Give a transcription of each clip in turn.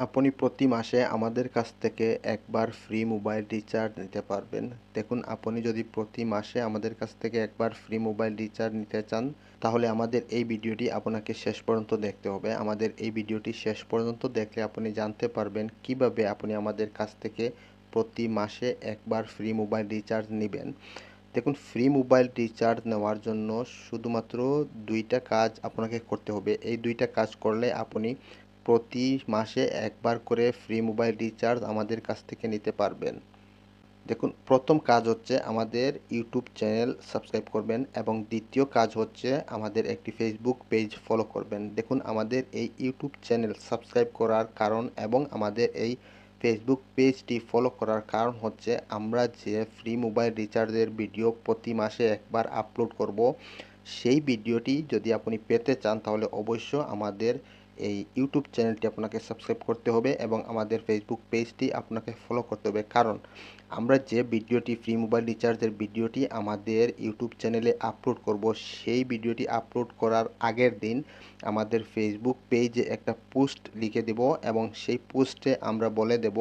আপনি প্রতি মাসে আমাদের কাছ থেকে একবার ফ্রি মোবাইল রিচার্জ নিতে পারবেন। দেখুন, আপনি যদি প্রতি মাসে আমাদের কাছ থেকে একবার ফ্রি মোবাইল রিচার্জ নিতে চান, তাহলে আমাদের এই ভিডিওটি আপনাকে শেষ পর্যন্ত দেখতে হবে। আমাদের এই ভিডিওটি শেষ পর্যন্ত দেখলে আপনি জানতে পারবেন কীভাবে আপনি আমাদের কাছ থেকে প্রতি মাসে একবার ফ্রি মোবাইল রিচার্জ নেবেন। দেখুন, ফ্রি মোবাইল রিচার্জ নেওয়ার জন্য শুধুমাত্র দুইটা কাজ আপনাকে করতে হবে। এই দুইটা কাজ করলে আপনি প্রতি মাসে একবার করে ফ্রি মোবাইল রিচার্জ আমাদের কাছ থেকে নিতে পারবেন। দেখুন, প্রথম কাজ হচ্ছে আমাদের ইউটিউব চ্যানেল সাবস্ক্রাইব করবেন এবং দ্বিতীয় কাজ হচ্ছে আমাদের একটি ফেসবুক পেজ ফলো করবেন। দেখুন, আমাদের এই ইউটিউব চ্যানেল সাবস্ক্রাইব করার কারণ এবং আমাদের এই ফেসবুক পেজটি ফলো করার কারণ হচ্ছে আমরা যে ফ্রি মোবাইল রিচার্জের ভিডিও প্রতি মাসে একবার আপলোড করব, সেই ভিডিওটি যদি আপনি পেতে চান তাহলে অবশ্য আমাদের এই ইউটিউব চ্যানেলটি আপনাকে সাবস্ক্রাইব করতে হবে এবং আমাদের ফেসবুক পেজটি আপনাকে ফলো করতে হবে। কারণ আমরা যে ভিডিওটি ফ্রি মোবাইল রিচার্জের ভিডিওটি আমাদের ইউটিউব চ্যানেলে আপলোড করব, সেই ভিডিওটি আপলোড করার আগের দিন আমাদের ফেসবুক পেজে একটা পোস্ট লিখে দেব এবং সেই পোস্টে আমরা বলে দেব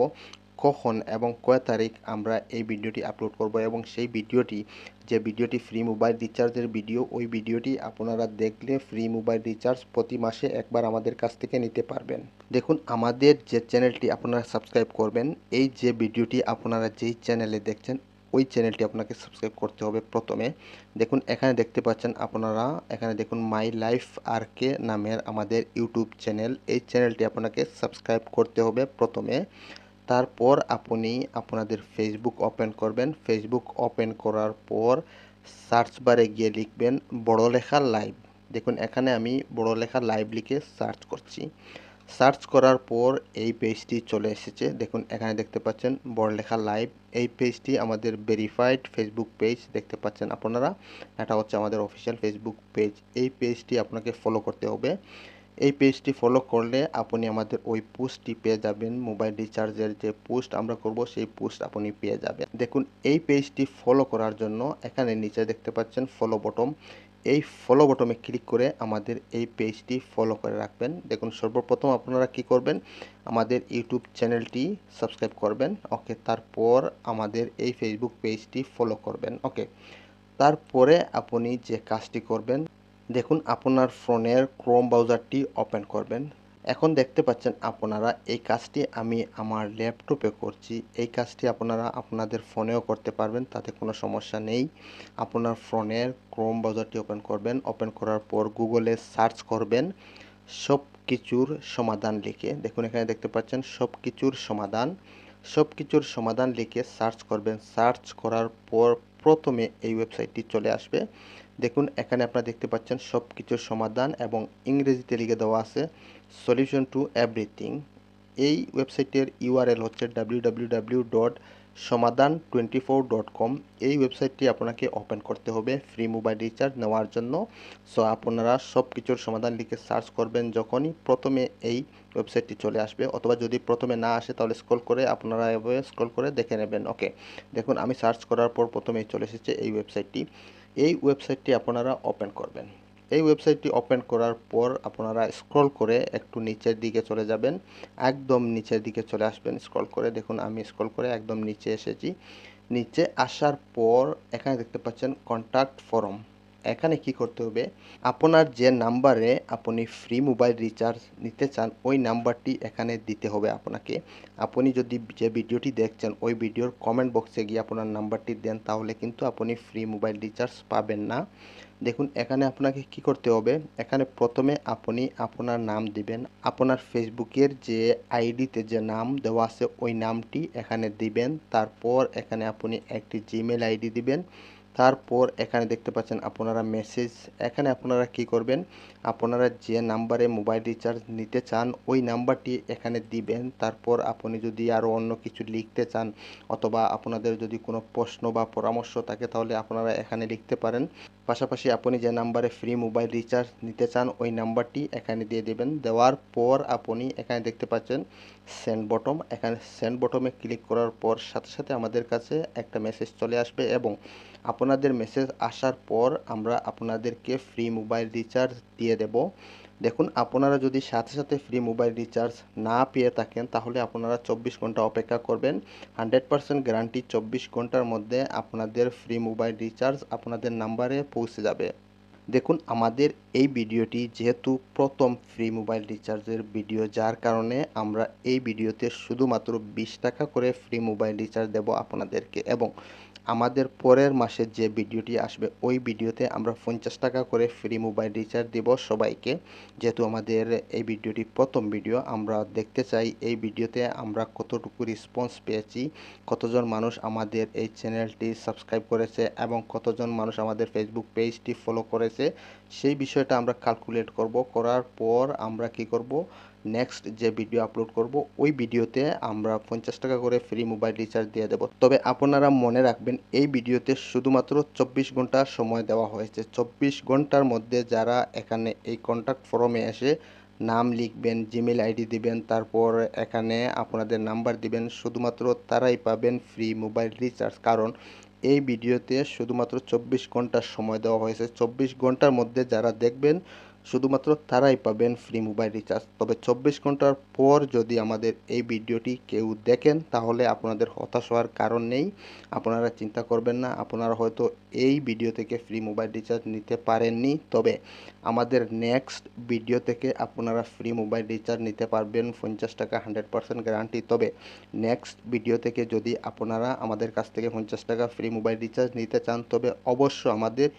কখন এবং কয় তারিখ আমরা এই ভিডিওটি আপলোড করব এবং সেই ভিডিওটি, যে ভিডিওটি ফ্রি মোবাইল রিচার্জের ভিডিও ওই ভিডিওটি আপনারা দেখলে ফ্রি মোবাইল রিচার্জ প্রতি মাসে একবার আমাদের কাছ থেকে নিতে পারবেন। দেখুন, আমাদের যে চ্যানেলটি আপনারা সাবস্ক্রাইব করবেন, এই যে ভিডিওটি আপনারা যেই চ্যানেলে দেখছেন, ওই চ্যানেলটি আপনাকে সাবস্ক্রাইব করতে হবে প্রথমে। দেখুন, এখানে দেখতে পাচ্ছেন আপনারা, এখানে দেখুন মাই লাইফ আর কে নামের আমাদের ইউটিউব চ্যানেল এই চ্যানেলটি আপনাকে সাবস্ক্রাইব করতে হবে প্রথমে। তারপর আপনি আপনাদের ফেসবুক ওপেন করবেন। ফেসবুক ওপেন করার পর সার্চ বারে গিয়ে লিখবেন বড় লেখা লাইভ দেখুন, এখানে আমি বড় লেখা লাইভ লিখে সার্চ করছি। সার্চ করার পর এই পেজটি চলে এসেছে। দেখুন, এখানে দেখতে পাচ্ছেন বড় লেখা লাইভ এই পেজটি আমাদের ভেরিফাইড ফেসবুক পেজ দেখতে পাচ্ছেন আপনারা। এটা হচ্ছে আমাদের অফিসিয়াল ফেসবুক পেজ এই পেজটি আপনাকে ফলো করতে হবে। এই পেজটি ফলো করলে আপনি আমাদের ওই পোস্টটি পেয়ে যাবেন। মোবাইল রিচার্জের যে পোস্ট আমরা করব, সেই পোস্ট আপনি পেয়ে যাবেন। দেখুন, এই পেজটি ফলো করার জন্য এখানে নিচে দেখতে পাচ্ছেন ফলো বটম এই ফলো বটমে ক্লিক করে আমাদের এই পেজটি ফলো করে রাখবেন। দেখুন, সর্বপ্রথম আপনারা কি করবেন? আমাদের ইউটিউব চ্যানেলটি সাবস্ক্রাইব করবেন। ওকে, তারপর আমাদের এই ফেসবুক পেজটি ফলো করবেন। ওকে, তারপরে আপনি যে কাজটি করবেন দেখুন আপনার ফোনের ক্রোম ব্রাউজারটি ওপেন করবেন। এখন দেখতে পাচ্ছেন আপনারা এই কাজটি আমি আমার ল্যাপটপে করছি। এই কাজটি আপনারা আপনাদের ফোনেও করতে পারবেন, তাতে কোনো সমস্যা নেই। আপনার ফোনের ক্রোম ব্রাউজারটি ওপেন করবেন। ওপেন করার পর গুগলে সার্চ করবেন সব কিছুর সমাধান লিখে। দেখুন এখানে দেখতে পাচ্ছেন সব কিছুর সমাধান। সব কিছুর সমাধান লিখে সার্চ করবেন। সার্চ করার পর প্রথমে এই ওয়েবসাইটটি চলে আসবে। দেখুন, এখানে আপনারা দেখতে পাচ্ছেন সব কিছুর সমাধান এবং ইংরেজিতে লিখে দেওয়া আছে সলিউশন টু এভরিথিং এই ওয়েবসাইটের ইউআরএল হচ্ছে W dot Samadhan twenty four dot com এই ওয়েবসাইটটি আপনাকে ওপেন করতে হবে, ফ্রি মোবাইল রিচার্জ নেওয়ার জন্য। সো, আপনারা সব কিছুর সমাধান লিখে সার্চ করবেন যখনই প্রথমে এই ওয়েবসাইটটি চলে আসবে, অথবা যদি প্রথমে না আসে তাহলে স্ক্রল করে আপনারা এভাবে স্ক্রল করে দেখে নেবেন। ওকে, দেখুন, আমি সার্চ করার পর প্রথমেই চলে এসেছে এই ওয়েবসাইটটি। এই ওয়েবসাইটটি আপনারা ওপেন করবেন। এই ওয়েবসাইটটি ওপেন করার পর আপনারা স্ক্রল করে একটু নিচের দিকে চলে যাবেন। একদম নিচের দিকে চলে আসবেন। স্ক্রল করে দেখুন, আমি স্ক্রল করে একদম নিচে এসেছি। নিচে আসার পর এখানে দেখতে পাচ্ছেন কন্ট্যাক্ট ফর্ম এখানে কি করতে হবে? আপনার যে নাম্বারে আপনি ফ্রি মোবাইল রিচার্জ নিতে চান, ওই নাম্বারটি এখানে দিতে হবে আপনাকে। আপনি যদি যে ভিডিওটি দেখছেন, ওই ভিডিওর কমেন্ট বক্সে গিয়ে আপনার নাম্বারটি দেন, তাহলে কিন্তু আপনি ফ্রি মোবাইল রিচার্জ পাবেন না। দেখুন, এখানে আপনাকে কি করতে হবে? এখানে প্রথমে আপনি আপনার নাম দিবেন। আপনার ফেসবুকের যে আইডিতে যে নাম দেওয়া আছে, ওই নামটি এখানে দিবেন। তারপর এখানে আপনি একটি জিমেল আইডি দিবেন। তারপর এখানে দেখতে পাচ্ছেন আপনারা মেসেজ এখানে আপনারা কি করবেন? আপনারা যে নাম্বারে মোবাইল রিচার্জ নিতে চান, ওই নাম্বারটি এখানে দিবেন। তারপর আপনি যদি আরও অন্য কিছু লিখতে চান, অথবা আপনাদের যদি কোনো প্রশ্ন বা পরামর্শ থাকে, তাহলে আপনারা এখানে লিখতে পারেন। পাশাপাশি আপনি যে নাম্বারে ফ্রি মোবাইল রিচার্জ নিতে চান, ওই নাম্বারটি এখানে দিয়ে দেবেন। দেওয়ার পর আপনি এখানে দেখতে পাচ্ছেন সেন্ড বটম এখানে সেন্ড বটমে ক্লিক করার পর সাথে সাথে আমাদের কাছে একটা মেসেজ চলে আসবে এবং আপনাদের মেসেজ আসার পর আমরা আপনাদেরকে ফ্রি মোবাইল রিচার্জ দিয়ে দেব। দেখুন, আপনারা যদি সাথে সাথে ফ্রি মোবাইল রিচার্জ না পেয়ে থাকেন, তাহলে আপনারা চব্বিশ ঘণ্টা অপেক্ষা করবেন। হান্ড্রেড পারসেন্ট গ্যারান্টি চব্বিশ ঘণ্টার মধ্যে আপনাদের ফ্রি মোবাইল রিচার্জ আপনাদের নাম্বারে পৌঁছে যাবে। দেখুন, আমাদের এই ভিডিওটি যেহেতু প্রথম ফ্রি মোবাইল রিচার্জের ভিডিও যার কারণে আমরা এই ভিডিওতে শুধুমাত্র বিশ টাকা করে ফ্রি মোবাইল রিচার্জ দেব আপনাদেরকে এবং আমাদের পরের মাসে যে ভিডিওটি আসবে, ওই ভিডিওতে আমরা পঞ্চাশ টাকা করে ফ্রি মোবাইল রিচার্জ দিব সবাইকে। যেহেতু আমাদের এই ভিডিওটি প্রথম ভিডিও আমরা দেখতে চাই এই ভিডিওতে আমরা কতটুকু রেসপন্স পেয়েছি, কতজন মানুষ আমাদের এই চ্যানেলটি সাবস্ক্রাইব করেছে এবং কতজন মানুষ আমাদের ফেসবুক পেজটি ফলো করেছে। সেই বিষয়টা আমরা ক্যালকুলেট করব। করার পর আমরা কি করব? নেক্সট যে ভিডিও আপলোড করব, ওই ভিডিওতে আমরা পঞ্চাশ টাকা করে ফ্রি মোবাইল রিচার্জ দিয়ে দেব। তবে আপনারা মনে রাখবেন, এই ভিডিওতে শুধুমাত্র চব্বিশ ঘণ্টা সময় দেওয়া হয়েছে। চব্বিশ ঘণ্টার মধ্যে যারা এখানে এই কন্ট্যাক্ট ফর্মে এসে নাম লিখবেন জিমেল আইডি দিবেন, তারপর এখানে আপনাদের নাম্বার দিবেন, শুধুমাত্র তারাই পাবেন ফ্রি মোবাইল রিচার্জ কারণ এই ভিডিওতে শুধুমাত্র চব্বিশ ঘণ্টার সময় দেওয়া হয়েছে। চব্বিশ ঘণ্টার মধ্যে যারা দেখবেন শুধুমাত্র তারাই পাবেন ফ্রি মোবাইল রিচার্জ তবে চব্বিশ ঘণ্টার পর যদি আমাদের এই ভিডিওটি কেউ দেখেন, তাহলে আপনাদের হতাশ হওয়ার কারণ নেই। আপনারা চিন্তা করবেন না, আপনারা হয়তো এই ভিডিও থেকে ফ্রি মোবাইল রিচার্জ নিতে পারেননি। তবে আমাদের নেক্সট ভিডিও থেকে আপনারা ফ্রি মোবাইল রিচার্জ নিতে পারবেন, পঞ্চাশ টাকা হান্ড্রেড পার্সেন্ট গ্যারান্টি তবে নেক্সট ভিডিও থেকে যদি আপনারা আমাদের কাছ থেকে পঞ্চাশ টাকা ফ্রি মোবাইল রিচার্জ নিতে চান, তবে অবশ্য আমাদের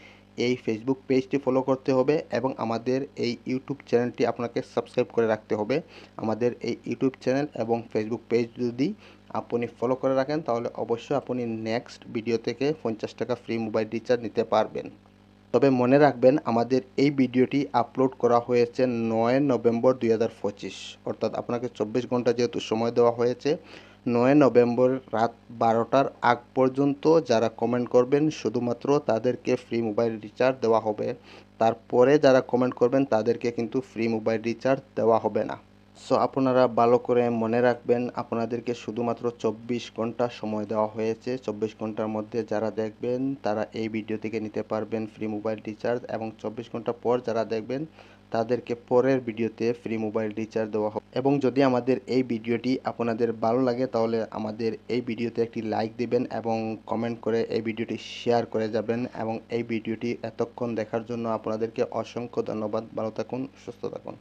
এই ফেসবুক পেজটি ফলো করতে হবে এবং আমাদের এই ইউটিউব চ্যানেলটি আপনাকে সাবস্ক্রাইব করে রাখতে হবে। আমাদের এই ইউটিউব চ্যানেল এবং ফেসবুক পেজ যদি আপনি ফলো করে রাখেন, তাহলে অবশ্যই আপনি নেক্সট ভিডিও থেকে পঞ্চাশ টাকা ফ্রি মোবাইল রিচার্জ নিতে পারবেন। তবে মনে রাখবেন, আমাদের এই ভিডিওটি আপলোড করা হয়েছে নয় নভেম্বর দুই হাজার পঁচিশ। অর্থাৎ আপনাকে চব্বিশ ঘণ্টা যেহেতু সময় দেওয়া হয়েছে নয় নভেম্বর রাত বারোটার আগ পর্যন্ত যারা কমেন্ট করবেন, শুধুমাত্র তাদেরকে ফ্রি মোবাইল রিচার্জ দেওয়া হবে। তারপরে যারা কমেন্ট করবেন, তাদেরকে কিন্তু ফ্রি মোবাইল রিচার্জ দেওয়া হবে না। সো আপনারা ভালো করে মনে রাখবেন, আপনাদেরকে শুধুমাত্র চব্বিশ ঘণ্টা সময় দেওয়া হয়েছে। চব্বিশ ঘণ্টার মধ্যে যারা দেখবেন, তারা এই ভিডিও থেকে নিতে পারবেন ফ্রি মোবাইল রিচার্জ এবং চব্বিশ ঘণ্টা পর যারা দেখবেন তাদেরকে পরের ভিডিওতে ফ্রি মোবাইল রিচার্জ দেওয়া হবে। এবং যদি আমাদের এই ভিডিওটি আপনাদের ভালো লাগে, তাহলে আমাদের এই ভিডিওতে একটি লাইক দিবেন এবং কমেন্ট করে এই ভিডিওটি শেয়ার করে যাবেন এবং এই ভিডিওটি এতক্ষণ দেখার জন্য আপনাদেরকে অসংখ্য ধন্যবাদ। ভালো থাকুন, সুস্থ থাকুন।